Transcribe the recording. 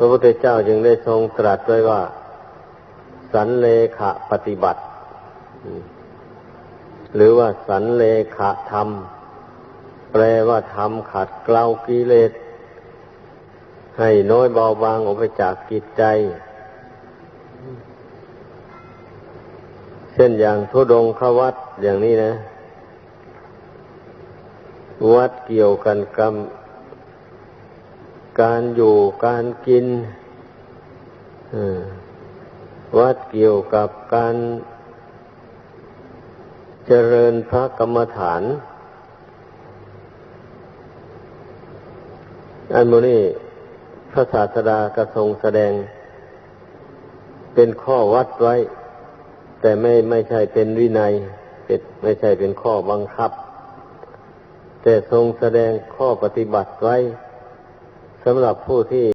พระพุทธเจ้าจึงได้ทรงตรัสไว้ว่า สันเลขะปฏิบัติ หรือว่าสันเลขะธรรม แปลว่าธรรมขัดเกลากิเลสให้น้อยเบาบางออกไปจากกิจใจ เช่นอย่างทุดงควัดอย่างนี้นะ วัดเกี่ยวกันกับ การอยู่การกินวัดเกี่ยวกับการเจริญพระกรรมฐาน อันโมนี้พระศาสดากระทรงแสดง เป็นข้อวัดไว้ แต่ไม่ไม่ใช่เป็นวินัยเป็นไม่ใช่เป็นข้อบังคับ แต่ทรงแสดงข้อปฏิบัติไว้ สำหรับผู้ที่